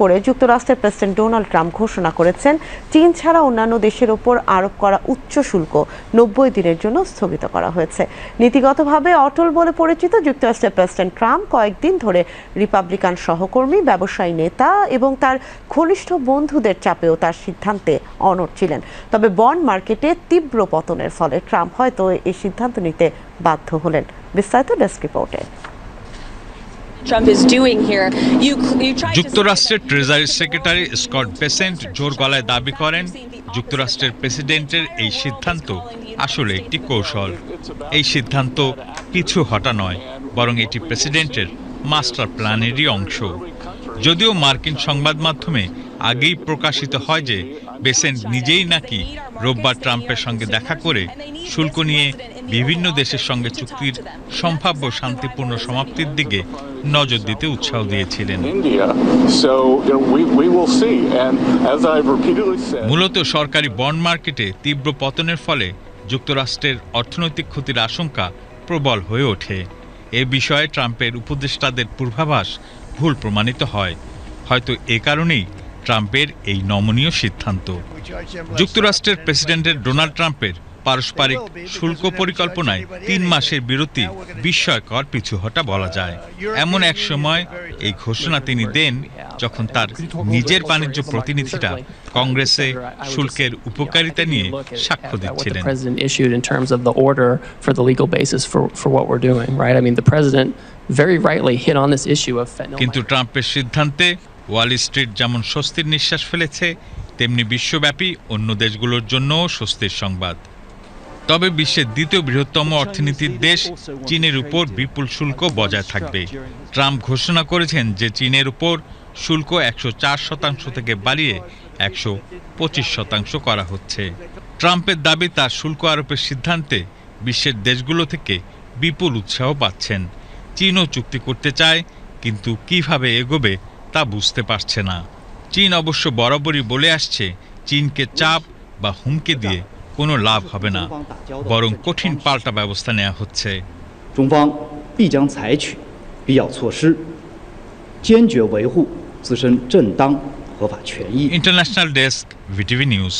করে যুক্তরাষ্ট্রের president Donald Trump ঘোষণা করেছেন, চীন ছাড়া অন্যান্য দেশের ওপর আরোপ করা উচ্চ শুল্ক নব্বই দিনের জন্য স্থগিত করা হয়েছে। নীতিগতভাবে অটল বলে পরিচিত যুক্তরাষ্ট্রের প্রেসিডেন্ট ট্রাম্প কয়েকদিন ধরে রিপাবলিকান সহকর্মী, ব্যবসায়ী নেতা এবং তার ঘনিষ্ঠ বন্ধুদের চাপেও তার সিদ্ধান্তে অনড় ছিলেন। তবে বন্ড মার্কেটে তীব্র পতনের ফলে ট্রাম্প হয়তো এই সিদ্ধান্ত নিতে বাধ্য হলেন। বিস্তারিত ডেস্ক রিপোর্টে। যুক্তরাষ্ট্রের ট্রেজারি সেক্রেটারি স্কট বেসেন্ট জোর গলায় দাবি করেন যুক্তরাষ্ট্রের প্রেসিডেন্টের এই সিদ্ধান্ত আসলে একটি কৌশল। এই সিদ্ধান্ত পিছু হটা নয় বরং এটি প্রেসিডেন্টের মাস্টার প্ল্যানেরই অংশ। যদিও মার্কিন সংবাদ মাধ্যমে আগেই প্রকাশিত হয় যে বেসেন্ট নিজেই নাকি রোববার ট্রাম্পের সঙ্গে দেখা করে শুল্ক নিয়ে বিভিন্ন দেশের সঙ্গে চুক্তির সম্ভাব্য শান্তিপূর্ণ সমাপ্তির দিকে নজর দিতে উৎসাহ দিয়েছিলেন। মূলত সরকারি বন্ড মার্কেটে তীব্র পতনের ফলে যুক্তরাষ্ট্রের অর্থনৈতিক ক্ষতির আশঙ্কা প্রবল হয়ে ওঠে। এ বিষয়ে ট্রাম্পের উপদেষ্টাদের পূর্বাভাস ভুল প্রমাণিত হয়। হয়তো এ কারণেই ট্রাম্পের এই নমনীয় সিদ্ধান্ত। যুক্তরাষ্ট্রের প্রেসিডেন্টের ডোনাল্ড ট্রাম্পের পারস্পরিক শুল্ক পরিকল্পনায় তিন মাসের বিরতি বিস্ময়কর পিছু হটা বলা যায়। এমন এক সময় এই ঘোষণা তিনি দেন যখন তার নিজের বাণিজ্য প্রতিনিধিরা কংগ্রেসে শুল্কের উপকারিতা নিয়ে সাক্ষ্য দিচ্ছিলেন. কিন্তু ট্রাম্পের সিদ্ধান্তে ওয়াল স্ট্রিট যেমন স্বস্তির নিঃশ্বাস ফেলেছে তেমনি বিশ্বব্যাপী অন্য দেশগুলোর জন্যও স্বস্তির সংবাদ। তবে বিশ্বের দ্বিতীয় বৃহত্তম অর্থনীতির দেশ চীনের উপর বিপুল শুল্ক বজায় থাকবে। ট্রাম্প ঘোষণা করেছেন যে চীনের উপর শুল্ক একশো চার শতাংশ থেকে বাড়িয়ে একশো পঁচিশ শতাংশ করা হচ্ছে। ট্রাম্পের দাবি, তার শুল্ক আরোপের সিদ্ধান্তে বিশ্বের দেশগুলো থেকে বিপুল উৎসাহ পাচ্ছেন। চীনও চুক্তি করতে চায়, কিন্তু কীভাবে এগোবে তা বুঝতে পারছে না। চীন অবশ্য বরাবরই বলে আসছে, চীনকে চাপ বা হুমকি দিয়ে কোনো লাভ হবে না বরং কঠিন পাল্টা ব্যবস্থা নেওয়া হচ্ছে। International desk VTV news